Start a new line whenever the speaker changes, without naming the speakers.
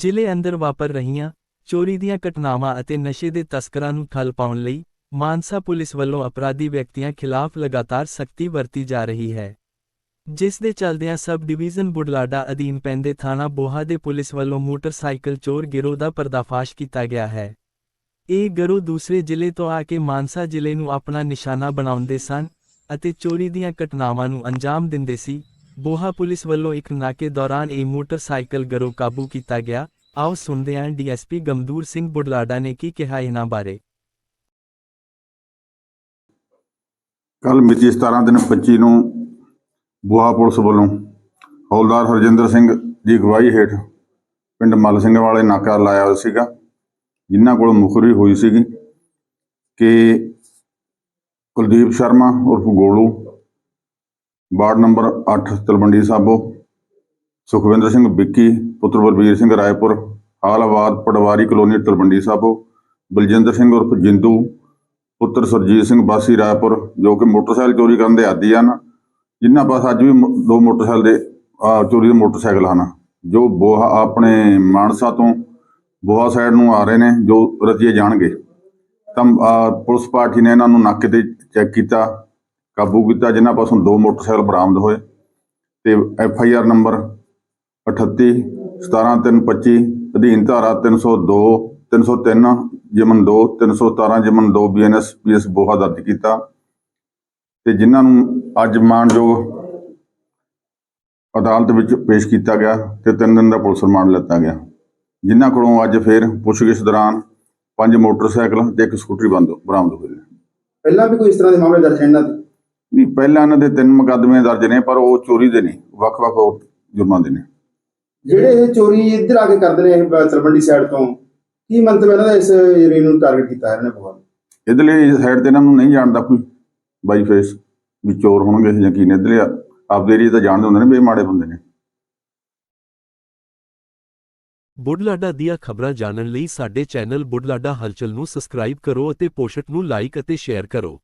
ਜ਼ਿਲ੍ਹੇ ਅੰਦਰ ਵਾਪਰ ਰਹੀਆਂ ਚੋਰੀ ਦੀਆਂ ਘਟਨਾਵਾਂ ਅਤੇ ਨਸ਼ੇ ਦੇ ਤਸਕਰਾਂ ਨੂੰ ਠੱਲ ਪਾਉਣ ਲਈ ਮਾਨਸਾ ਪੁਲਿਸ ਵੱਲੋਂ ਅਪਰਾਧੀ ਵਿਅਕਤੀਆਂ ਖਿਲਾਫ ਲਗਾਤਾਰ ਸਖਤੀ ਵਰਤੀ ਜਾ ਰਹੀ ਹੈ। ਜਿਸ ਦੇ ਚਲਦਿਆਂ ਸਬ ਡਿਵੀਜ਼ਨ ਬੁਢਲਾਡਾ ਅਧੀਨ ਪੈਂਦੇ ਥਾਣਾ ਬੋਹਾ ਦੇ ਪੁਲਿਸ ਵੱਲੋਂ ਮੋਟਰਸਾਈਕਲ ਚੋਰ ਗਿਰੋਹ ਦਾ ਪਰਦਾਫਾਸ਼ ਕੀਤਾ ਗਿਆ ਹੈ। ਇਹ ਗਿਰੋਹ ਦੂਸਰੇ ਜ਼ਿਲ੍ਹੇ ਤੋਂ ਆ ਕੇ ਮਾਨਸਾ ਜ਼ਿਲ੍ਹੇ ਨੂੰ ਆਪਣਾ ਨਿਸ਼ਾਨਾ ਬਣਾਉਂਦੇ ਸਨ ਅਤੇ ਚੋਰੀ ਦੀਆਂ ਘਟਨਾਵਾਂ ਨੂੰ ਅੰਜਾਮ ਦਿੰਦੇ ਸੀ। ਬੋਹਾ ਪੁਲਿਸ ਵੱਲੋਂ ਇੱਕ ਨਾਕੇ ਦੌਰਾਨ ਇਹ ਮੋਟਰਸਾਈਕਲ ਗਿਰੋਹ ਕਾਬੂ ਕੀਤਾ ਗਿਆ। ਆਓ ਸੁਣਦੇ ਹਾਂ ਡੀਐਸਪੀ ਗਮਦੂਰ ਸਿੰਘ ਬੁਢਲਾਡਾ ਨੇ ਕੀ ਕਿਹਾ ਇਹਨਾਂ ਬਾਰੇ।
ਕੱਲ ਮਿਤੀ 17 ਦਿਨ 25 ਨੂੰ ਬੋਹਾ ਪੁਲਿਸ ਵੱਲੋਂ ਹੌਲਦਾਰ ਹਰਜਿੰਦਰ ਸਿੰਘ ਦੀ ਅਗਵਾਈ ਹੇਠ ਪਿੰਡ ਮੱਲ ਸਿੰਘ ਵਾਲੇ ਨਾਕਾ ਲਾਇਆ ਹੋਇਆ ਸੀਗਾ। ਜਿਨ੍ਹਾਂ ਕੋਲ ਮੁਖਰੀ ਹੋਈ ਸੀਗੀ ਕਿ ਕੁਲਦੀਪ ਸ਼ਰਮਾ ਉਰਫ ਗੋਲੂ ਵਾਰਡ ਨੰਬਰ 8 ਤਲਵੰਡੀ ਸਾਬੋ, ਸੁਖਵਿੰਦਰ ਸਿੰਘ ਵਿੱਕੀ, ਪੁੱਤਰ ਬਲਬੀਰ ਸਿੰਘ ਰਾਏਪੁਰ ਹਾਲਾਬਾਦ ਪਟਵਾਰੀ ਕਲੋਨੀ ਤਲਵੰਡੀ ਸਾਬੋ, ਬਲਜਿੰਦਰ ਸਿੰਘ ਉਰਫ ਜਿੰਦੂ, ਪੁੱਤਰ ਸਰਜੀਤ ਸਿੰਘ ਬਾਸੀ ਰਾਏਪੁਰ, ਜੋ ਕਿ ਮੋਟਰਸਾਈਕਲ ਚੋਰੀ ਕਰਨ ਦੇ ਆਦੀ ਹਨ, ਜਿਨ੍ਹਾਂ ਪਾਸ ਅੱਜ ਵੀ ਦੋ ਮੋਟਰਸਾਈਕਲ ਦੇ ਚੋਰੀ ਦੇ ਮੋਟਰਸਾਈਕਲ ਹਨ, ਜੋ ਬੋਹਾ ਆਪਣੇ ਮਾਨਸਾ ਤੋਂ ਬੋਹਾ ਸਾਈਡ ਨੂੰ ਆ ਰਹੇ ਨੇ, ਜੋ ਰਤੀਏ ਜਾਣਗੇ। ਤਾਂ ਪੁਲਿਸ ਪਾਰਟੀ ਨੇ ਇਹਨਾਂ ਨੂੰ ਨਾਕੇ ਤੇ ਚੈੱਕ ਕੀਤਾ ਕਾਬੂ ਕੀਤਾ, ਜਿਨ੍ਹਾਂ ਪਾਸੋਂ ਦੋ ਮੋਟਰਸਾਈਕਲ ਬਰਾਮਦ ਹੋਏ ਤੇ ਐਫ ਆਈ ਆਰ ਨੰਬਰ 38 17325 ਅਧੀਨ ਧਾਰਾ 302 303 ਜਮਨ 2 317 ਜਮਨ 2 ਬੀਐਨਐਸ ਪੀਐਸ ਬੋਹਾ ਦਰਜ ਕੀਤਾ। ਤੇ ਜਿਨ੍ਹਾਂ ਨੂੰ ਅੱਜ ਮਾਨਯੋਗ ਅਦਾਲਤ ਵਿੱਚ ਪੇਸ਼ ਕੀਤਾ ਗਿਆ ਤੇ ਤਿੰਨ ਦਿਨ ਦਾ ਪੁਲਿਸ ਰਿਮਾਂਡ ਲਿੱਤਾ ਗਿਆ। ਜਿਨ੍ਹਾਂ ਕੋਲੋਂ ਅੱਜ ਫੇਰ ਪੁੱਛਗਿੱਛ ਦੌਰਾਨ ਪੰਜ ਮੋਟਰਸਾਈਕਲ ਤੇ ਇੱਕ ਸਕੂਟਰੀ ਬੰਦ ਬਰਾਮਦ ਹੋਈ।
ਪਹਿਲਾਂ ਵੀ ਕੋਈ ਇਸ ਤਰ੍ਹਾਂ ਦੇ ਮਾਮਲੇ ਦਰਜ ਹੈ ਇਹਨਾਂ
ਵੀ ਪਹਿਲਾਂ ਇਹਨਾਂ ਦੇ ਤਿੰਨ ਮੁਕੱਦਮੇ ਦਰਜ ਨੇ ਪਰ ਉਹ ਚੋਰੀ ਦੇ ਨਹੀਂ ਵੱਖ-ਵੱਖ ਹੋਰ ਜੁਰਮਾਂ ਦੇ ਨੇ।
ਜਿਹੜੇ ਇਹ ਚੋਰੀ ਇੱਧਰ ਆ ਕੇ ਕਰਦੇ ਨੇ ਇਹ ਤਲਵੰਡੀ ਸਾਈਡ ਤੋਂ ਕੀ ਮੰਤਵ ਇਹਨਾਂ ਦਾ ਇਸ ਏਰੀਏ ਨੂੰ ਟਾਰਗੇਟ ਕੀਤਾ ਇਹਨਾਂ ਨੇ ਬਹੁਤ?
ਇਧਰਲੇ ਸਾਈਡ ਤੇ ਇਹਨਾਂ ਨੂੰ ਨਹੀਂ ਜਾਣਦਾ ਕੋਈ ਬਾਈ ਫੇਸ ਵੀ ਚੋਰ ਹੋਣਗੇ ਜਾਂ ਕੀ ਨੇ ਇਧਰਲੇ ਆਪਦੇ ਏਰੀਏ ਤਾਂ ਜਾਣਦੇ ਹੁੰਦੇ ਨੇ ਵੀ ਇਹ ਮਾੜੇ ਬੰਦੇ ਨੇ।
ਬੁਢਲਾਡਾ ਦੀਆਂ ਖਬਰਾਂ ਜਾਣਨ ਲਈ ਸਾਡੇ ਚੈਨਲ ਬੁਢਲਾਡਾ ਹਲਚਲ ਨੂੰ ਸਬਸਕ੍ਰਾਈਬ ਕਰੋ ਅਤੇ ਪੋਸਟ ਨੂੰ ਲਾਈਕ ਅਤੇ ਸ਼ੇਅਰ ਕਰੋ।